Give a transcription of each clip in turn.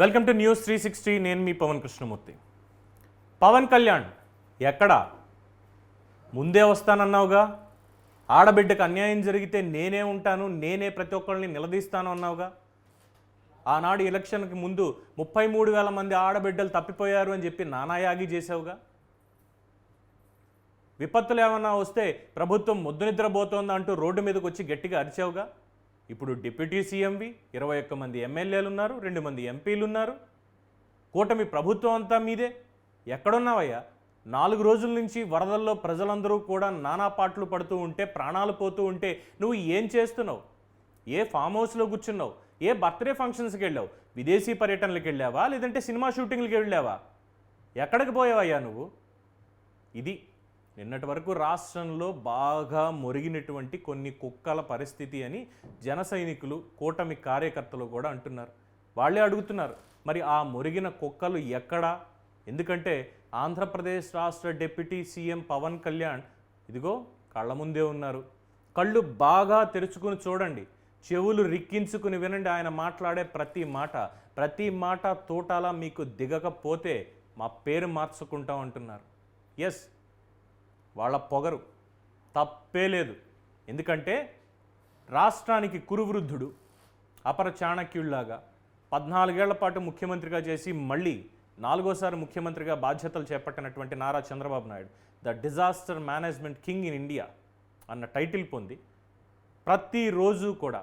Welcome to news three sixty. నేను మీ పవన్ కృష్ణమూర్తి. పవన్ కళ్యాణ్ ఎక్కడా? ముందే వస్తానన్నావుగా? ఆడబిడ్డకు అన్యాయం జరిగితే నేనే ఉంటాను నేనే ప్రతి ఒక్కరిని నిలదీస్తాను అన్నావుగా? ఆనాడు ఎలక్షన్కి ముందు ముప్పై మూడు వేల మంది ఆడబిడ్డలు తప్పిపోయారు అని చెప్పి నానాయాగి చేసావుగా విపత్తులు ఏమన్నా వస్తే ప్రభుత్వం ముద్దు నిద్రపోతోంది అంటూ రోడ్డు మీదకి వచ్చి గట్టిగా అరిచావుగా? ఇప్పుడు డిప్యూటీ సీఎంవి ఇరవై ఒక్క మంది ఎమ్మెల్యేలు ఉన్నారు రెండు మంది ఎంపీలు ఉన్నారు కూటమి ప్రభుత్వం అంతా మీదే. ఎక్కడున్నావయ్యా? నాలుగు రోజుల నుంచి వరదల్లో ప్రజలందరూ కూడా నానా పాటలు పడుతూ ఉంటే ప్రాణాలు పోతూ ఉంటే నువ్వు ఏం చేస్తున్నావు? ఏ ఫామ్ హౌస్లో కూర్చున్నావు? ఏ బర్త్డే ఫంక్షన్స్కి వెళ్ళావు? విదేశీ పర్యటనలకు వెళ్ళావా? లేదంటే సినిమా షూటింగ్లకి వెళ్ళావా? ఎక్కడికి పోయావయ్యా నువ్వు? ఇది నిన్నటి వరకు రాష్ట్రంలో బాగా మురిగినటువంటి కొన్ని కుక్కల పరిస్థితి అని జన సైనికులు కూటమి కార్యకర్తలు కూడా అంటున్నారు. వాళ్ళే అడుగుతున్నారు మరి ఆ మురిగిన కుక్కలు ఎక్కడా? ఎందుకంటే ఆంధ్రప్రదేశ్ రాష్ట్ర డిప్యూటీ సీఎం పవన్ కళ్యాణ్ ఇదిగో కళ్ళ ముందే ఉన్నారు. కళ్ళు బాగా తెరుచుకుని చూడండి చెవులు రిక్కించుకుని వినండి ఆయన మాట్లాడే ప్రతి మాట. ప్రతి మాట తోటాలా మీకు దిగకపోతే మా పేరు మార్చుకుంటాం అంటున్నారు. ఎస్ వాళ్ళ పొగరు. తప్పే లేదు. ఎందుకంటే రాష్ట్రానికి కురువృద్ధుడు అపర చాణక్యుళ్ళాగా పద్నాలుగేళ్ళ పాటు ముఖ్యమంత్రిగా చేసి మళ్ళీ నాలుగోసారి ముఖ్యమంత్రిగా బాధ్యతలు చేపట్టినటువంటి Nara Chandrababu Naidu the disaster management king in India అన్న టైటిల్ పొంది ప్రతిరోజు కూడా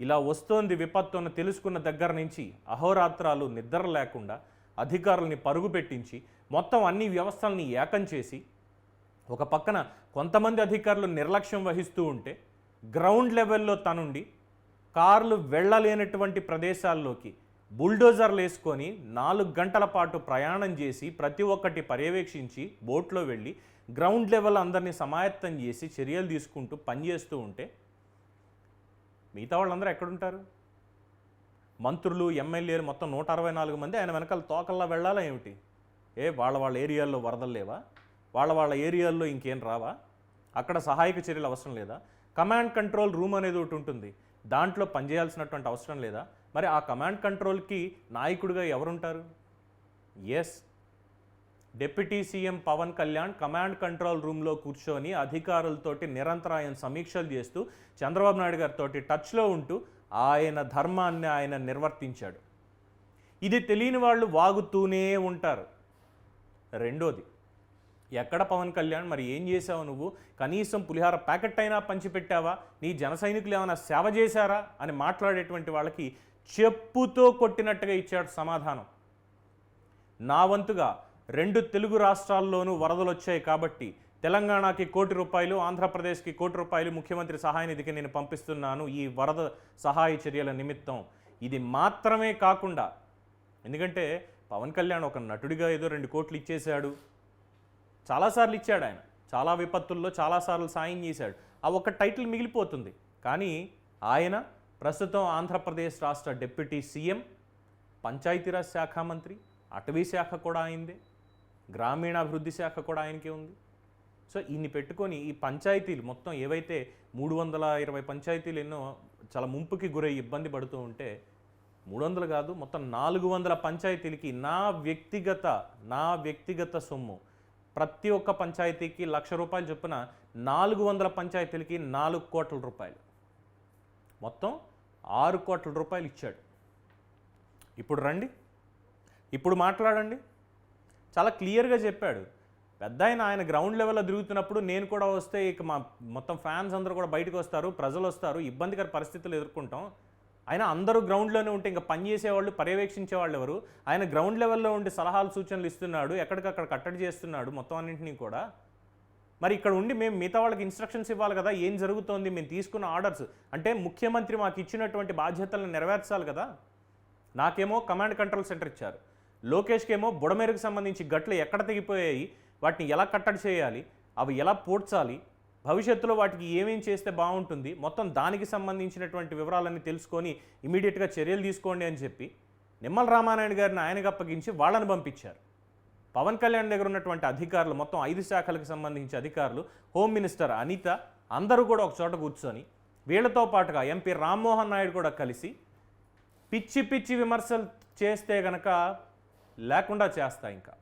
ఇలా వస్తోంది విపత్తు అని తెలుసుకున్న దగ్గర నుంచి అహోరాత్రాలు నిద్ర లేకుండా అధికారుల్ని పరుగు పెట్టించి మొత్తం అన్ని వ్యవస్థల్ని ఏకం చేసి ఒక పక్కన కొంతమంది అధికారులు నిర్లక్ష్యం వహిస్తూ ఉంటే గ్రౌండ్ లెవెల్లో తనుండి కార్లు వెళ్ళలేనటువంటి ప్రదేశాల్లోకి బుల్డోజర్లు వేసుకొని నాలుగు గంటల పాటు ప్రయాణం చేసి ప్రతి ఒక్కటి పర్యవేక్షించి బోట్లో వెళ్ళి గ్రౌండ్ లెవెల్ అందరినీ సమాయత్తం చేసి చర్యలు తీసుకుంటూ పనిచేస్తూ ఉంటే మిగతా వాళ్ళందరూ ఎక్కడుంటారు? మంత్రులు ఎమ్మెల్యేలు మొత్తం నూట అరవై నాలుగు మంది ఆయన వెనకాల తోకల్లా వెళ్ళాలా ఏమిటి? ఏ వాళ్ళ వాళ్ళ ఏరియాల్లో వరదలు లేవా? వాళ్ళ వాళ్ళ ఏరియాల్లో ఇంకేం రావా? అక్కడ సహాయక చర్యలు అవసరం లేదా? కమాండ్ కంట్రోల్ రూమ్ అనేది ఒకటి ఉంటుంది. దాంట్లో పనిచేయాల్సినటువంటి అవసరం లేదా? మరి ఆ కమాండ్ కంట్రోల్కి నాయకుడిగా ఎవరుంటారు? Yes. Deputy CM Pavan Kalyan command control రూమ్లో కూర్చొని అధికారులతోటి నిరంతరాయం సమీక్షలు చేస్తూ చంద్రబాబు నాయుడు గారితో టచ్లో ఉంటూ ఆయన ధర్మాన్ని ఆయన నిర్వర్తించాడు. ఇది తెలియని వాళ్ళు వాగుతూనే ఉంటారు. రెండోది ఎక్కడ పవన్ కళ్యాణ్? మరి ఏం చేసావు నువ్వు? కనీసం పులిహార ప్యాకెట్ అయినా పంచిపెట్టావా? నీ జన సైనికులు ఏమైనా సేవ చేశారా? అని మాట్లాడేటువంటి వాళ్ళకి చెప్పుతో కొట్టినట్టుగా ఇచ్చాడు సమాధానం. నా వంతుగా రెండు తెలుగు రాష్ట్రాల్లోనూ వరదలు వచ్చాయి కాబట్టి తెలంగాణకి కోటి రూపాయలు ఆంధ్రప్రదేశ్కి కోటి రూపాయలు ముఖ్యమంత్రి సహాయ నిధికి నేను పంపిస్తున్నాను ఈ వరద సహాయ చర్యల నిమిత్తం. ఇది మాత్రమే కాకుండా ఎందుకంటే పవన్ కళ్యాణ్ ఒక నటుడిగా ఏదో రెండు కోట్లు ఇచ్చేశాడు. చాలాసార్లు ఇచ్చాడు ఆయన. చాలా విపత్తుల్లో చాలాసార్లు సాయం చేశాడు. ఆ ఒక్క టైటిల్ మిగిలిపోతుంది. కానీ ఆయన ప్రస్తుతం ఆంధ్రప్రదేశ్ రాష్ట్ర డిప్యూటీ సీఎం పంచాయతీరాజ్ శాఖ మంత్రి అటవీ శాఖ కూడా ఆయనదే గ్రామీణాభివృద్ధి శాఖ కూడా ఆయనకే ఉంది. సో ఇన్ని పెట్టుకొని ఈ పంచాయతీలు మొత్తం ఏవైతే మూడు వందల ఇరవై పంచాయతీలు ఎన్నో చాలా ముంపుకి గురై ఇబ్బంది పడుతూ ఉంటే మూడు వందలు కాదు మొత్తం నాలుగు వందల పంచాయతీలకి నా వ్యక్తిగత నా వ్యక్తిగత సొమ్ము ప్రతి ఒక్క పంచాయతీకి లక్ష రూపాయలు చొప్పున నాలుగు వందల పంచాయతీలకి నాలుగు కోట్ల రూపాయలు. మొత్తం ఆరు కోట్ల రూపాయలు ఇచ్చాడు. ఇప్పుడు రండి. ఇప్పుడు మాట్లాడండి. చాలా క్లియర్గా చెప్పాడు. పెద్ద ఆయన ఆయన గ్రౌండ్ లెవెల్లో తిరుగుతున్నప్పుడు నేను కూడా వస్తే ఇక మా మొత్తం ఫ్యాన్స్ అందరూ కూడా బయటకు వస్తారు ప్రజలు వస్తారు ఇబ్బందికర పరిస్థితులు ఎదుర్కొంటాం. ఆయన అందరూ గ్రౌండ్లోనే ఉంటే ఇంకా పనిచేసేవాళ్ళు పర్యవేక్షించేవాళ్ళు పర్యవేక్షించే వాళ్ళు ఎవరు ఆయన గ్రౌండ్ లెవెల్లో ఉండి సలహాలు సూచనలు ఇస్తున్నాడు ఎక్కడికక్కడ కట్టడి చేస్తున్నాడు మొత్తం అన్నింటినీ కూడా. మరి ఇక్కడ ఉండి మేము మిగతా వాళ్ళకి ఇన్స్ట్రక్షన్స్ ఇవ్వాలి కదా ఏం జరుగుతోంది మేము తీసుకున్న ఆర్డర్స్ అంటే ముఖ్యమంత్రి మాకు ఇచ్చినటువంటి బాధ్యతలను నెరవేర్చాలి కదా. నాకేమో కమాండ్ కంట్రోల్ సెంటర్ ఇచ్చారు. లోకేష్కి ఏమో బుడమేరుకు సంబంధించి గట్లు ఎక్కడ తెగిపోయాయి వాటిని ఎలా కట్టడి చేయాలి అవి ఎలా పూడ్చాలి భవిష్యత్తులో వాటికి ఏమేం చేస్తే బాగుంటుంది మొత్తం దానికి సంబంధించినటువంటి వివరాలన్నీ తెలుసుకొని ఇమీడియట్గా చర్యలు తీసుకోండి అని చెప్పి నిమ్మల రామానాయుడు గారిని ఆయనకు అప్పగించి వాళ్ళని పంపించారు. పవన్ కళ్యాణ్ దగ్గర ఉన్నటువంటి అధికారులు మొత్తం ఐదు శాఖలకు సంబంధించి అధికారులు హోమ్ మినిస్టర్ అనిత అందరూ కూడా ఒక చోట కూర్చొని వీళ్ళతో పాటుగా ఎంపీ రామ్మోహన్ నాయుడు కూడా కలిసి పిచ్చి పిచ్చి విమర్శలు చేస్తే గనక లేకుండా చేస్తా ఇంకా.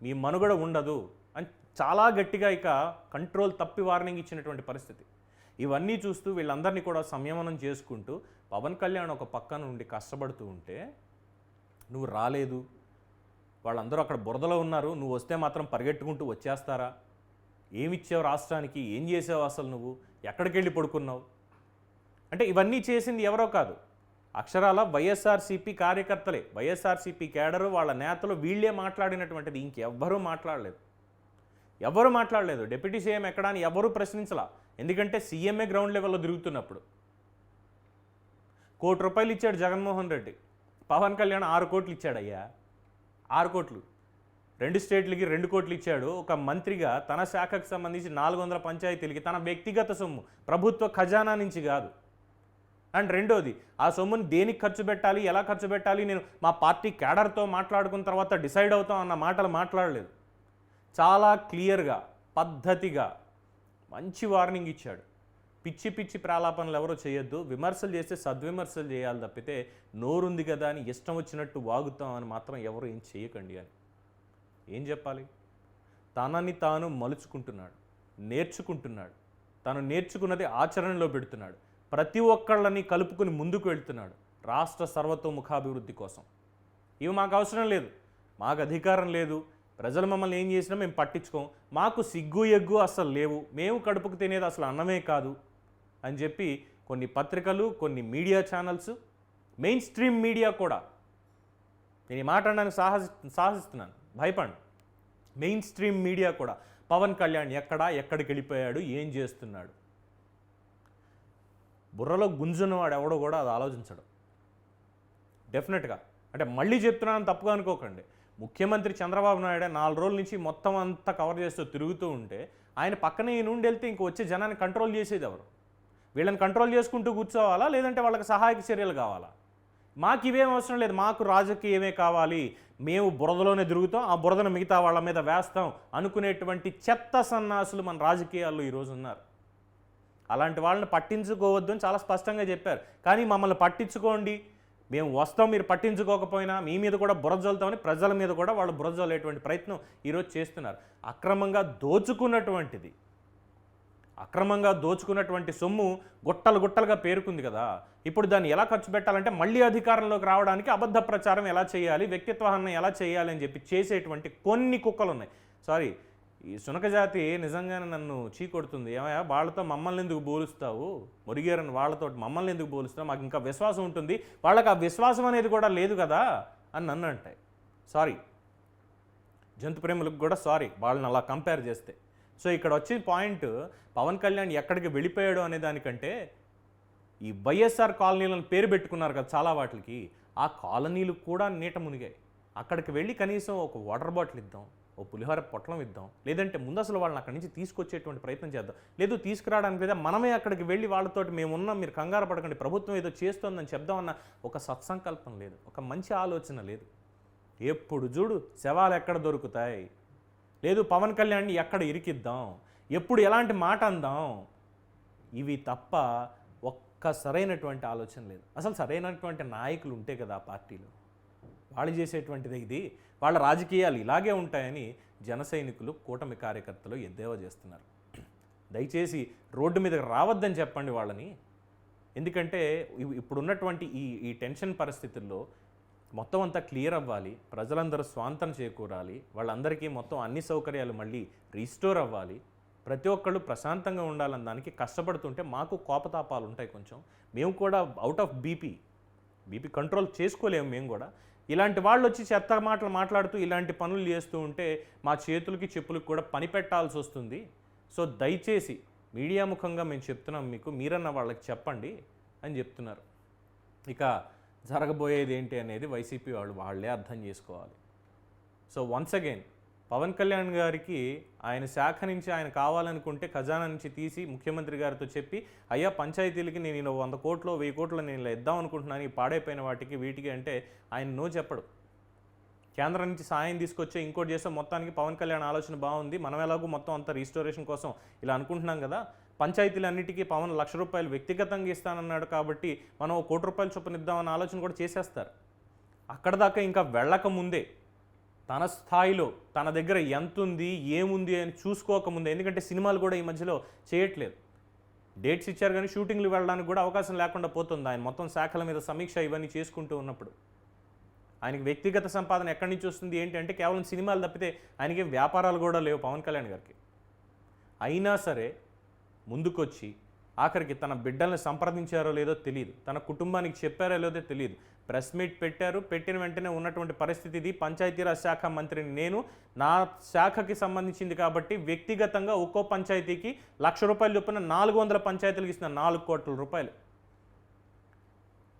మీ మనుగడ ఉండదు అని చాలా గట్టిగా ఇక కంట్రోల్ తప్పి వార్నింగ్ ఇచ్చినటువంటి పరిస్థితి. ఇవన్నీ చూస్తూ వీళ్ళందరినీ కూడా సంయమనం చేసుకుంటూ పవన్ కళ్యాణ్ ఒక పక్కన నుండి కష్టపడుతూ ఉంటే నువ్వు రాలేదు. వాళ్ళందరూ అక్కడ బురదలో ఉన్నారు. నువ్వు వస్తే మాత్రం పరిగెట్టుకుంటూ వచ్చేస్తారా? ఏమిచ్చావు రాష్ట్రానికి? ఏం చేసావు అసలు నువ్వు? ఎక్కడికి వెళ్ళి పడుకున్నావు? అంటే ఇవన్నీ చేసింది ఎవరో కాదు. అక్షరాల వైఎస్ఆర్సీపీ కార్యకర్తలే. వైఎస్ఆర్సీపీ కేడరు వాళ్ళ నేతలు వీళ్ళే మాట్లాడినటువంటిది ఇంకెవ్వరూ మాట్లాడలేదు. ఎవరు మాట్లాడలేదు. డిప్యూటీ సీఎం ఎక్కడా అని ఎవరూ ప్రశ్నించలా? ఎందుకంటే సీఎంఏ గ్రౌండ్ లెవెల్లో తిరుగుతున్నప్పుడు. కోటి రూపాయలు ఇచ్చాడు జగన్మోహన్ రెడ్డి. పవన్ కళ్యాణ్ ఆరు కోట్లు ఇచ్చాడయ్యా. ఆరు కోట్లు. రెండు స్టేట్లకి రెండు కోట్లు ఇచ్చాడు. ఒక మంత్రిగా తన శాఖకు సంబంధించి నాలుగు వందల పంచాయతీలకి తన వ్యక్తిగత సొమ్ము. ప్రభుత్వ ఖజానా నుంచి కాదు. అండ్ రెండోది ఆ సొమ్ముని దేనికి ఖర్చు పెట్టాలి? ఎలా ఖర్చు పెట్టాలి? నేను మా పార్టీ క్యాడర్తో మాట్లాడుకున్న తర్వాత డిసైడ్ అవుతాం అన్న మాటలు మాట్లాడలేదు. చాలా క్లియర్గా పద్ధతిగా మంచి వార్నింగ్ ఇచ్చాడు. పిచ్చి పిచ్చి ప్రాలాపనలు ఎవరో చేయొద్దు. విమర్శలు చేస్తే సద్విమర్శలు చేయాలి తప్పితే నోరుంది కదా అని ఇష్టం వచ్చినట్టు వాగుతాం అని మాత్రం ఎవరు ఏం చేయకండి అని. ఏం చెప్పాలి? తనని తాను మలుచుకుంటున్నాడు నేర్చుకుంటున్నాడు. తను నేర్చుకున్నది ఆచరణలో పెడుతున్నాడు. ప్రతి ఒక్కళ్ళని కలుపుకుని ముందుకు వెళ్తున్నాడు రాష్ట్ర సర్వతోముఖాభివృద్ధి కోసం. ఇవి మాకు అవసరం లేదు. మాకు అధికారం లేదు. ప్రజలు మమ్మల్ని ఏం చేసినా మేము పట్టించుకోం. మాకు సిగ్గు ఎగ్గు అసలు లేవు. మేము కడుపుకు తినేది అసలు అన్నమే కాదు అని చెప్పి కొన్ని పత్రికలు కొన్ని media channels mainstream media కూడా నేను ఈ మాట అనడానికి సాహసి సాహసిస్తున్నాను. భయపడు మెయిన్ స్ట్రీమ్ మీడియా కూడా పవన్ కళ్యాణ్ ఎక్కడా ఎక్కడికి వెళ్ళిపోయాడు ఏం చేస్తున్నాడు? బుర్రలో గుంజున్నవాడు ఎవడో కూడా అది ఆలోచించడు. డెఫినెట్గా. అంటే మళ్ళీ చెప్తున్నాను తప్పుగా అనుకోకండి. ముఖ్యమంత్రి చంద్రబాబు నాయుడు నాలుగు రోజుల నుంచి మొత్తం అంతా కవర్ చేస్తూ తిరుగుతూ ఉంటే ఆయన పక్కనే ఈ నుండి వెళ్తే ఇంక వచ్చే జనాన్ని కంట్రోల్ చేసేది ఎవరు? వీళ్ళని కంట్రోల్ చేసుకుంటూ కూర్చోవాలా? లేదంటే వాళ్ళకి సహాయక చర్యలు కావాలా? మాకు ఇవేం అవసరం లేదు. మాకు రాజకీయమే కావాలి. మేము బురదలోనే తిరుగుతాం. ఆ బురదను మిగతా వాళ్ళ మీద వేస్తాం అనుకునేటువంటి చెత్త సన్నాసులు మన రాజకీయాల్లో ఈరోజు ఉన్నారు. అలాంటి వాళ్ళని పట్టించుకోవద్దు అని చాలా స్పష్టంగా చెప్పారు. కానీ మమ్మల్ని పట్టించుకోండి. మేము వస్తాం మీరు పట్టించుకోకపోయినా మీ మీద కూడా బురజల్తామని ప్రజల మీద కూడా వాళ్ళు బురజల్లేటువంటి ప్రయత్నం ఈరోజు చేస్తున్నారు. అక్రమంగా దోచుకున్నటువంటిది. అక్రమంగా దోచుకున్నటువంటి సొమ్ము గుట్టలు గుట్టలుగా పేరుకుంది కదా. ఇప్పుడు దాన్ని ఎలా ఖర్చు పెట్టాలంటే మళ్ళీ అధికారంలోకి రావడానికి అబద్ధ ప్రచారం ఎలా చేయాలి వ్యక్తిత్వాన్ని ఎలా చేయాలి అని చెప్పి చేసేటువంటి కొన్ని కుక్కలు ఉన్నాయి. సారీ ఈ సునక జాతి నిజంగానే నన్ను చీకొడుతుంది ఏమయ్యా? వాళ్ళతో మమ్మల్ని ఎందుకు పోలుస్తావు మురిగేరని వాళ్ళతో మమ్మల్ని ఎందుకు పోలుస్తావు మాకు ఇంకా విశ్వాసం ఉంటుంది. వాళ్ళకి ఆ విశ్వాసం అనేది కూడా లేదు కదా అని నన్ను అంటాయి. సారీ. జంతు ప్రేములకు కూడా సారీ. వాళ్ళని అలా కంపేర్ చేస్తే. సో ఇక్కడ వచ్చే పాయింట్ పవన్ కళ్యాణ్ ఎక్కడికి వెళ్ళిపోయాడు అనే దానికంటే ఈ వైఎస్ఆర్ కాలనీలను పేరు పెట్టుకున్నారు కదా చాలా వాటికి ఆ కాలనీలు కూడా నీట మునిగాయి. అక్కడికి వెళ్ళి కనీసం ఒక వాటర్ బాటిల్ ఇద్దాం. ఓ పులిహోర పొట్లం ఇద్దాం. లేదంటే ముందు అసలు వాళ్ళని అక్కడి నుంచి తీసుకొచ్చేటువంటి ప్రయత్నం చేద్దాం. లేదు తీసుకురావడానికి లేదా మనమే అక్కడికి వెళ్ళి వాళ్ళతోటి మేమున్నాం మీరు కంగారు పడకండి ప్రభుత్వం ఏదో చేస్తోందని చెప్దామన్న ఒక సత్సంకల్పం లేదు. ఒక మంచి ఆలోచన లేదు. ఎప్పుడు చూడు శవాలు ఎక్కడ దొరుకుతాయి? లేదు పవన్ కళ్యాణ్ని ఎక్కడ ఇరికిద్దాం? ఎప్పుడు ఎలాంటి మాట అందాం? ఇవి తప్ప ఒక్క సరైనటువంటి ఆలోచన లేదు. అసలు సరైనటువంటి నాయకులు ఉంటే కదా ఆ పార్టీలో. వాళ్ళు చేసేటువంటిది ఇది. వాళ్ళ రాజకీయాలు ఇలాగే ఉంటాయని జన సైనికులు కూటమి కార్యకర్తలు ఎద్దేవా చేస్తున్నారు. దయచేసి రోడ్డు మీదకి రావద్దని చెప్పండి వాళ్ళని. ఎందుకంటే ఇప్పుడున్నటువంటి ఈ ఈ టెన్షన్ పరిస్థితుల్లో మొత్తం అంతా క్లియర్ అవ్వాలి. ప్రజలందరూ స్వాంతం చేకూరాలి. వాళ్ళందరికీ మొత్తం అన్ని సౌకర్యాలు మళ్ళీ రీస్టోర్ అవ్వాలి. ప్రతి ఒక్కళ్ళు ప్రశాంతంగా ఉండాలని దానికి కష్టపడుతుంటే మాకు కోపతాపాలు ఉంటాయి కొంచెం. మేము కూడా out of BP BP control చేసుకోలేము మేము కూడా. ఇలాంటి వాళ్ళు వచ్చి చెత్త మాటలు మాట్లాడుతూ ఇలాంటి పనులు చేస్తూ ఉంటే మా చేతులకి చెప్పులకు కూడా పని పెట్టాల్సి వస్తుంది. సో దయచేసి మీడియా ముఖంగా మేము చెప్తున్నాం మీకు మీరన్న వాళ్ళకి చెప్పండి అని చెప్తున్నారు. ఇక జరగబోయేది ఏంటి అనేది వైసీపీ వాళ్ళు వాళ్ళే అర్థం చేసుకోవాలి. So once again Pavan Kalyan గారికి ఆయన శాఖ నుంచి ఆయన కావాలనుకుంటే ఖజానా నుంచి తీసి ముఖ్యమంత్రి గారితో చెప్పి అయ్యా పంచాయతీలకి నేను ఇలా వంద కోట్లు వెయ్యి కోట్లు నేను ఇలా ఇద్దాం అనుకుంటున్నాను ఈ పాడైపోయిన వాటికి వీటికి అంటే ఆయన నో చెప్పడు. కేంద్రం నుంచి సాయం తీసుకొచ్చే ఇంకోటి చేస్తే మొత్తానికి పవన్ కళ్యాణ్ ఆలోచన బాగుంది. మనం ఎలాగో మొత్తం అంతా రీస్టోరేషన్ కోసం ఇలా అనుకుంటున్నాం కదా. పంచాయతీలన్నిటికీ పవన్ లక్ష రూపాయలు వ్యక్తిగతంగా ఇస్తానన్నాడు కాబట్టి మనం ఓ కోటి రూపాయలు చొప్పున ఇద్దామన్న ఆలోచన కూడా చేసేస్తారు. అక్కడ దాకా ఇంకా వెళ్ళక ముందే తన స్థాయిలో తన దగ్గర ఎంత ఉంది ఏముంది అని చూసుకోకముందే ఎందుకంటే సినిమాలు కూడా ఈ మధ్యలో చేయట్లేదు. డేట్స్ ఇచ్చారు కానీ షూటింగ్లు వెళ్ళడానికి కూడా అవకాశం లేకుండా పోతుంది ఆయన. మొత్తం శాఖల మీద సమీక్ష ఇవన్నీ చేసుకుంటూ ఉన్నప్పుడు. ఆయనకి వ్యక్తిగత సంపాదన ఎక్కడి నుంచి వస్తుంది ఏంటి అంటే కేవలం సినిమాలు తప్పితే ఆయనకి వ్యాపారాలు కూడా లేవు పవన్ కళ్యాణ్ గారికి. అయినా సరే ముందుకొచ్చి ఆఖరికి తన బిడ్డల్ని సంప్రదించారో లేదో తెలియదు తన కుటుంబానికి చెప్పారో లేదో తెలియదు ప్రెస్ మీట్ పెట్టారు. పెట్టిన వెంటనే ఉన్నటువంటి పరిస్థితి ఇది. పంచాయతీరాజ్ శాఖ మంత్రిని నేను. నా శాఖకి సంబంధించింది కాబట్టి వ్యక్తిగతంగా ఒక్కో పంచాయతీకి లక్ష రూపాయలు చొప్పున నాలుగు వందల పంచాయతీలకు ఇస్తున్న నాలుగు కోట్ల రూపాయలు.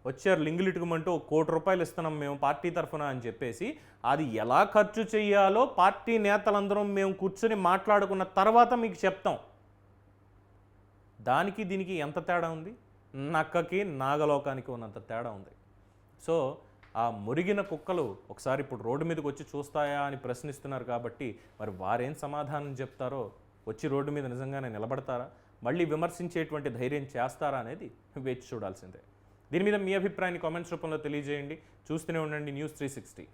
వచ్చారు లింగులిటుకమంటూ ఒక కోటి రూపాయలు ఇస్తున్నాం మేము పార్టీ తరఫున అని చెప్పేసి అది ఎలా ఖర్చు చేయాలో పార్టీ నేతలందరం మేము కూర్చొని మాట్లాడుకున్న తర్వాత మీకు చెప్తాం. దానికి దీనికి ఎంత తేడా ఉంది? నక్కకి నాగలోకానికి ఉన్నంత తేడా ఉంది. సో ఆ మురిగిన కుక్కలు ఒకసారి ఇప్పుడు రోడ్డు మీదకి వచ్చి చూస్తాయా అని ప్రశ్నిస్తున్నారు కాబట్టి మరి వారేం సమాధానం చెప్తారో? వచ్చి రోడ్డు మీద నిజంగానే నిలబడతారా? మళ్ళీ విమర్శించేటువంటి ధైర్యం చేస్తారా అనేది వేచి చూడాల్సిందే. దీని మీద మీ అభిప్రాయాన్ని కామెంట్స్ రూపంలో తెలియజేయండి. చూస్తూనే ఉండండి న్యూస్ త్రీ సిక్స్టీ.